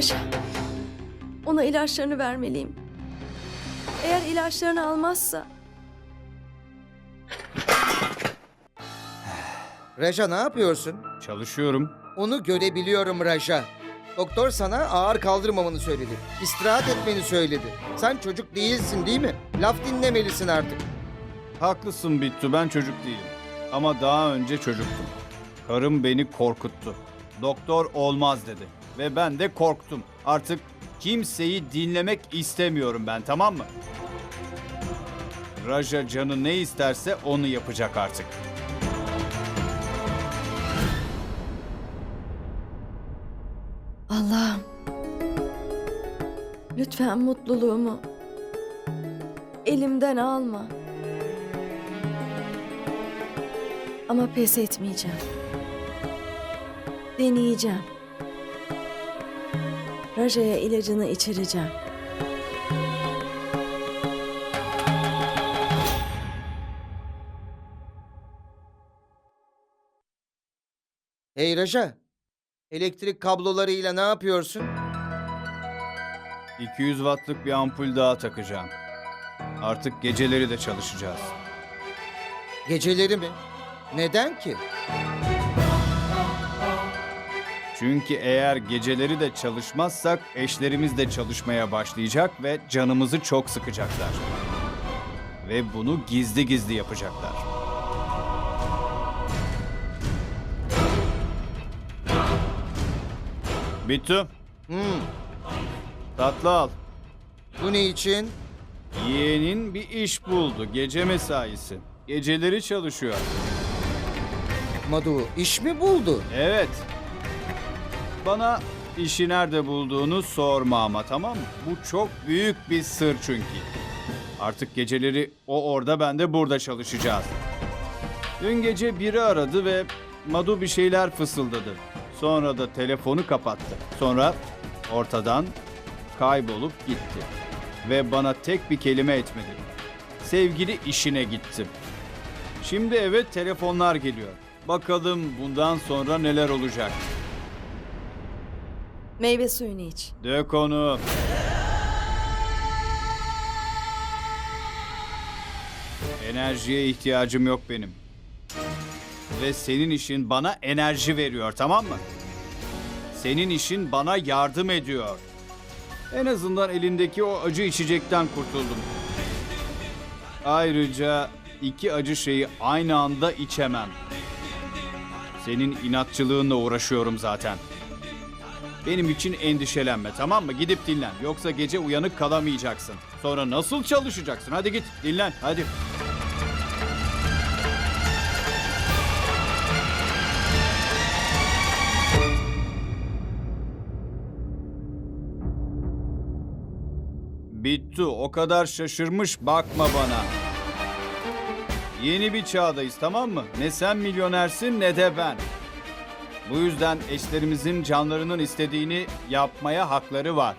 Raja. Ona ilaçlarını vermeliyim. Eğer ilaçlarını almazsa Raja ne yapıyorsun? Çalışıyorum. Onu görebiliyorum Raja. Doktor sana ağır kaldırmamanı söyledi. İstirahat etmeni söyledi. Sen çocuk değilsin değil mi? Laf dinlemelisin artık. Haklısın Bittu ben çocuk değilim. Ama daha önce çocuktum. Karım beni korkuttu. Doktor olmaz dedi. Ve ben de korktum. Artık kimseyi dinlemek istemiyorum ben tamam mı? Raja canı ne isterse onu yapacak artık. Allah'ım. Lütfen mutluluğumu elimden alma. Ama pes etmeyeceğim. Deneyeceğim. Raja'ya ilacını içireceğim. Hey Raja. Elektrik kablolarıyla ne yapıyorsun? 200 wattlık bir ampul daha takacağım. Artık geceleri de çalışacağız. Geceleri mi? Neden ki? Çünkü eğer geceleri de çalışmazsak eşlerimiz de çalışmaya başlayacak ve canımızı çok sıkacaklar. Ve bunu gizli gizli yapacaklar. Bittu, Hmm, tatlı al. bu ne için? Yeğenin bir iş buldu, gece mesaisi. Geceleri çalışıyor. Madu iş mi buldu? Evet. Bana işi nerede bulduğunu sorma ama tamam mı? Bu çok büyük bir sır çünkü. Artık geceleri o orada ben de burada çalışacağız. Dün gece biri aradı ve Madu bir şeyler fısıldadı. Sonra da telefonu kapattı. Sonra ortadan kaybolup gitti. Ve bana tek bir kelime etmedi. Sevgili işine gittim. Şimdi eve telefonlar geliyor. Bakalım bundan sonra neler olacak. Meyve suyunu iç. Dök onu. Enerjiye ihtiyacım yok benim. Ve senin işin bana enerji veriyor tamam mı? Senin işin bana yardım ediyor. En azından elindeki o acı içecekten kurtuldum. Ayrıca iki acı şeyi aynı anda içemem. Senin inatçılığınla uğraşıyorum zaten. Benim için endişelenme tamam mı? Gidip dinlen. Yoksa gece uyanık kalamayacaksın. Sonra nasıl çalışacaksın? Hadi git dinlen hadi. Bittu o kadar şaşırmış bakma bana. Yeni bir çağdayız tamam mı? Ne sen milyonersin ne de ben. Bu yüzden eşlerimizin canlarının istediğini yapmaya hakları var.